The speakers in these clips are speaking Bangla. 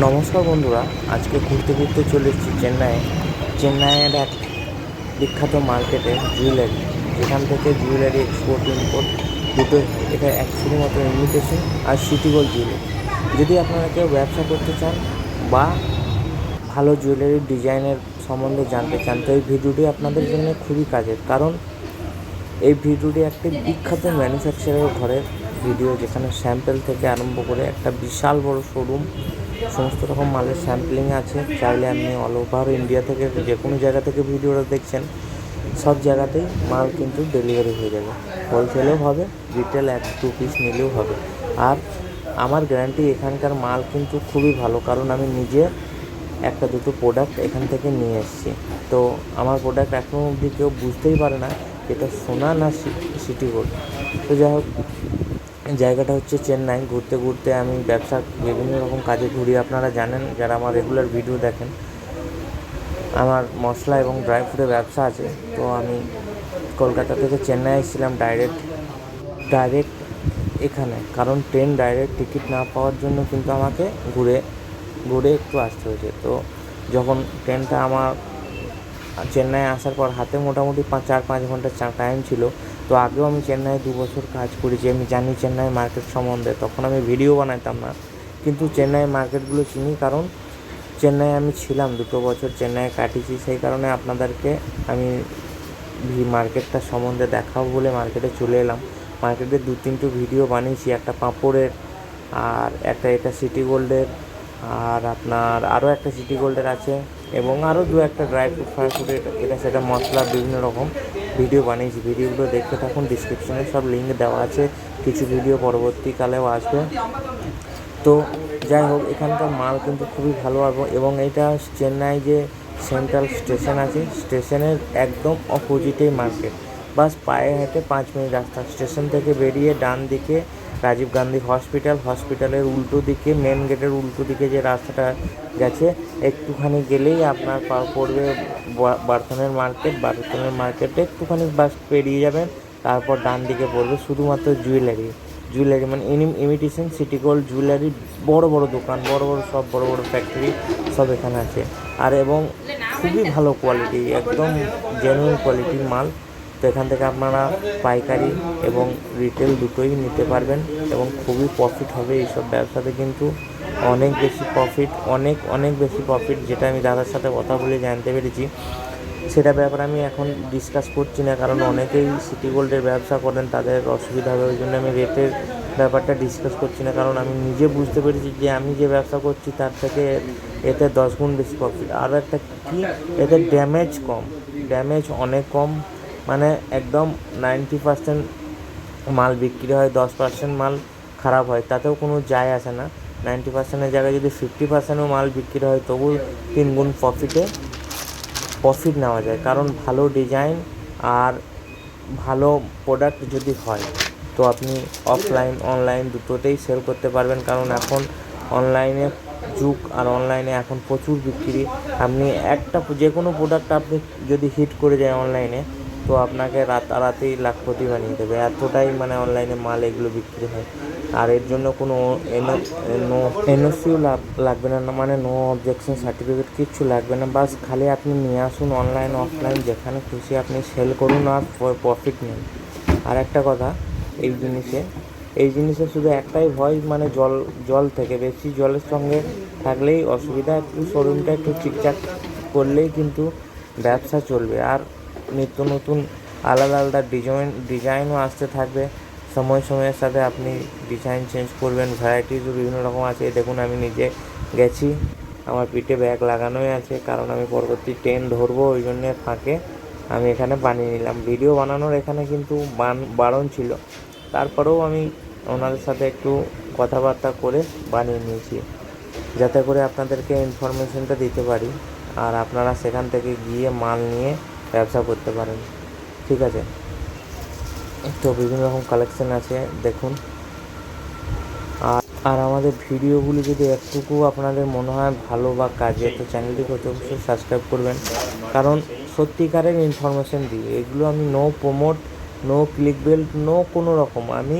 নমস্কার বন্ধুরা, আজকে ঘুরতে ঘুরতে চলে এসেছি চেন্নাইয়ে চেন্নাইয়ের এক বিখ্যাত মার্কেটে জুয়েলারি যেখান থেকে জুয়েলারি এক্সপোর্ট ইম্পোর্ট হয় এটা এক শুধুমাত্র ইমিটেশন আর সিটি গোল্ড জুয়েলারি যদি আপনারা কেউ ব্যবসা করতে চান বা ভালো জুয়েলারির ডিজাইনের সম্বন্ধে জানতে চান, তো এই ভিডিওটি আপনাদের জন্য খুবই কাজের। কারণ এই ভিডিওটি একটি বিখ্যাত ম্যানুফ্যাকচারের ঘরের ভিডিও যেখানে স্যাম্পেল থেকে আরম্ভ করে একটা বিশাল বড় শোরুম সমস্ত রকম মালের স্যাম্পলিং আছে। চাইলে আপনি অল ওভার ইন্ডিয়া থেকে যে কোনো জায়গা থেকে ভিডিওটা দেখছেন, সব জায়গাতেই মাল কিন্তু ডেলিভারি হয়ে যাবে। হোলসেলেও হবে রিটেল এক দু পিস নিলেও হবে। আর আমার গ্যারান্টি এখানকার মাল কিন্তু খুবই ভালো, কারণ আমি নিজে একটা দুটো প্রোডাক্ট এখান থেকে নিয়ে এসেছি। তো আমার প্রোডাক্ট এখনও অবধি কেউ বুঝতেই পারে না, এটা সোনা না সিটি গোল্ড তো যাই হোক জায়গাটা হচ্ছে চেন্নাই। ঘুরতে ঘুরতে আমি ব্যবসা, বিভিন্ন রকম কাজে ঘুরি। আপনারা জানেন, যারা আমার রেগুলার ভিডিও দেখেন, আমার মশলা এবং ড্রাই ফ্রুটের ব্যবসা আছে। তো আমি কলকাতা থেকে চেন্নাই এসেছিলাম ডাইরেক্ট ডাইরেক্ট এখানে। কারণ ট্রেন ডাইরেক্ট টিকিট না পাওয়ার জন্য কিন্তু আমাকে ঘুরে ঘুরে একটু আসতে হয়েছে। তো যখন ট্রেনটা আমার চেন্নাই আসার পর হাতে মোটামুটি পাঁচ, চার, পাঁচ ঘণ্টা টাইম ছিল। তো আগেও আমি চেন্নাই দু বছর কাজ করেছি। আমি জানি চেন্নাই মার্কেট সম্বন্ধে। তখন আমি ভিডিও বানাতাম না। কিন্তু চেন্নাই মার্কেটগুলো চিনি কারণ চেন্নাই আমি ছিলাম দুটো বছর। চেন্নাই কাটিয়েছি। সেই কারণে আপনাদেরকে আমি মার্কেটটা সম্বন্ধে দেখাবো বলে মার্কেটে চলে এলাম। মার্কেটে দু তিনটে ভিডিও বানিয়েছি। একটা পাঁপড়ের আর একটা এটা সিটি গোল্ডের আর আপনার আরও একটা সিটি গোল্ডের আছে। এবং আরও দু একটা ড্রাই ফ্রুট ফ্রাই ফ্রুটের এটা সেটা মশলা, বিভিন্ন রকম ভিডিও বানিয়েছি। ভিডিওগুলো দেখতে থাকুন ডিসক্রিপশনে সব লিঙ্ক দেওয়া আছে। কিছু ভিডিও পরবর্তীকালেও আসবে। তো যাই হোক, এখানকার মাল কিন্তু খুবই ভালো এবং এটা চেন্নাই যে সেন্ট্রাল স্টেশন আছে স্টেশনের একদম অপোজিটেই মার্কেট বাস পায়ে হেঁটে পাঁচ মিনিট রাস্তা। স্টেশন থেকে বেরিয়ে ডান দিকে রাজীব গান্ধী হসপিটাল। হসপিটালের উল্টো দিকে মেন গেটের উল্টো দিকে যে রাস্তাটা গেছে, একটুখানি গেলেই আপনার পড়বে বার্থনের মার্কেট। বার্থনের মার্কেটে একটুখানি বাস পেরিয়ে যাবেন, তারপর ডান দিকে পড়বে শুধুমাত্র জুয়েলারি জুয়েলারি মানে ইনি ইমিটেশন সিটি গোল্ড জুয়েলারি বড় বড় দোকান, বড় বড় সব, বড় বড় ফ্যাক্টরি সব এখানে আছে। আর এবং খুবই ভালো কোয়ালিটি একদম জেনুইন কোয়ালিটির মাল। তো এখান থেকে আপনারা পাইকারি এবং রিটেল দুটোই নিতে পারবেন এবং খুবই প্রফিট হবে এইসব ব্যবসাতে কিন্তু। অনেক বেশি প্রফিট অনেক অনেক বেশি প্রফিট যেটা আমি দাদার সাথে কথা বলে জানতে পেরেছি। সেটা ব্যাপারে আমি এখন ডিসকাস করছি না, কারণ অনেকেই সিটি গোল্ডের ব্যবসা করেন, তাদের অসুবিধা হবে, ওই জন্য আমি রেটের ব্যাপারটা ডিসকাস করছি না, কারণ আমি নিজে বুঝতে পেরেছি যে আমি যে ব্যবসা করছি তার থেকে এতে দশ গুণ বেশি প্রফিট আরও একটা কি, এতে ড্যামেজ কম ড্যামেজ অনেক কম মানে একদম নাইনটি পার্সেন্ট মাল বিক্রি হয়, দশ পার্সেন্ট মাল খারাপ হয়, তাতেও কোনো যায় আসে না। নাইনটি পার্সেন্টের জায়গায় যদি ফিফটি পার্সেন্টও মাল বিক্রি হয়, তবু তিন গুণ প্রফিটে প্রফিট নেওয়া যায়। কারণ ভালো ডিজাইন আর ভালো প্রোডাক্ট যদি হয়, তো আপনি অফলাইন অনলাইন দুটোতেই সেল করতে পারবেন। কারণ এখন অনলাইনে যুগ আর অনলাইনে এখন প্রচুর বিক্রি। আপনি একটা, যে কোনো প্রোডাক্ট আপনি যদি হিট করে যায় অনলাইনে তো আপনাকে রাতারাতেই লাখপতি বানিয়ে দেবে। এতটাই মানে অনলাইনে মাল এগুলো বিক্রি হয়। আর এর জন্য কোনো নো এনওসিও লাগবে না মানে নো অবজেকশন সার্টিফিকেট কিচ্ছু লাগবে না। বাস খালি আপনি নিয়ে আসুন অনলাইন অফলাইন যেখানে খুশি আপনি সেল করুন আর প্রফিট নিন। আর একটা কথা, এই জিনিসে এই জিনিসে শুধু একটাই ভয় মানে জল জল থেকে। বেশি জলের সঙ্গে থাকলেই অসুবিধা, একটু শোরুমটা একটু ঠিকঠাক করলেই কিন্তু ব্যবসা চলবে। আর নিত্য নতুন আলাদা আলাদা ডিজাইন ডিজাইনও আসতে থাকবে। সময়, সময়ের সাথে আপনি ডিজাইন চেঞ্জ করবেন ভ্যারাইটিসও বিভিন্ন রকম আছে। দেখুন, আমি নিজে গেছি। আমার পিঠে ব্যাগ লাগানোই আছে, কারণ আমি পরবর্তী ট্রেন ধরবো, ওই জন্যে ফাঁকে আমি এখানে বানিয়ে নিলাম। ভিডিও বানানোর এখানে কিন্তু বান, বারণ ছিল। তারপরেও আমি ওনাদের সাথে একটু কথাবার্তা করে বানিয়ে নিয়েছি, যাতে করে আপনাদেরকে ইনফরমেশনটা দিতে পারি। আর আপনারা সেখান থেকে গিয়ে মাল নিয়ে ব্যবসা করতে পারেন। ঠিক আছে? তো বিভিন্ন রকম কালেকশন আছে, দেখুন। আর আর আমাদের ভিডিওগুলি যদি একটুকু আপনাদের মনে হয় ভালো বা কাজে, তো চ্যানেলটিকে অতি অবশ্যই সাবস্ক্রাইব করবেন। কারণ সত্যিকারের ইনফরমেশন দিই এগুলো আমি no promote no click belt no কোনো রকম। আমি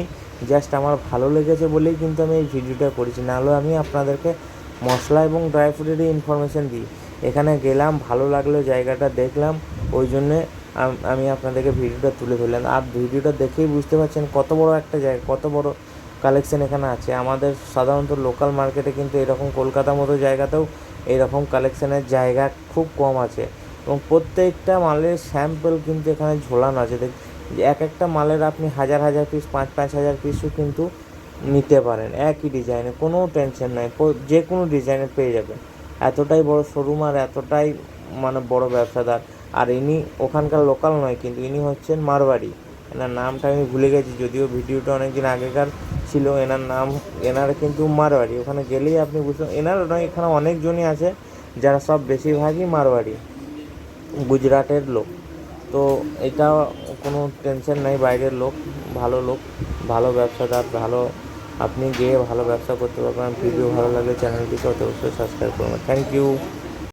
জাস্ট আমার ভালো লেগেছে বলেই কিন্তু আমি এই ভিডিওটা করেছি। নাহলে আমি আপনাদেরকে মশলা এবং ড্রাই ফ্রুটেরই ইনফরমেশান দিই। এখানে গেলাম, ভালো লাগল, জায়গাটা দেখলাম। ওই জন্যে আমি আপনাদেরকে ভিডিওটা তুলে ধরলাম। আর ভিডিওটা দেখেই বুঝতে পারছেন কত বড় একটা জায়গা, কত বড় কালেকশন এখানে আছে। আমাদের সাধারণত লোকাল মার্কেটে কিন্তু এরকম কলকাতার মতো জায়গাতেও এরকম কালেকশনের জায়গা খুব কম আছে। এবং প্রত্যেকটা মালের স্যাম্পল কিন্তু এখানে ঝোলানো আছে। দেখ, এক একটা মালের আপনি হাজার হাজার পিস পাঁচ পাঁচ হাজার পিসও কিন্তু নিতে পারেন। একই ডিজাইনে কোনো টেনশন নাই। যে কোনো ডিজাইনে পেয়ে যাবেন। এতটাই বড় শোরুম আর এতটাই মানে বড় ব্যবসাদার। আর ইনি ওখানকার লোকাল নয়, কিন্তু ইনি হচ্ছেন মারবাড়ি এনার নামটা আমি ভুলে গেছি, যদিও ভিডিওটা অনেক দিন আগেকার ছিল, এনার নাম, এনার কিন্তু মারবাড়ি ওখানে গেলেই আপনি বুঝতে এনার নয়, এখানে অনেকজনই আছে, যারা সব বেশিরভাগই মারবাড়ি গুজরাটের লোক। তো এটা কোনো টেনশন নাই, বাইরের লোক, ভালো লোক, ভালো ব্যবসাদার, ভালো, আপনি গিয়ে ভালো ব্যবসা করতে পারবেন। ভিডিও ভালো লাগলে চ্যানেলটিকে অতি অবশ্যই সাবস্ক্রাইব করবেন। Thank you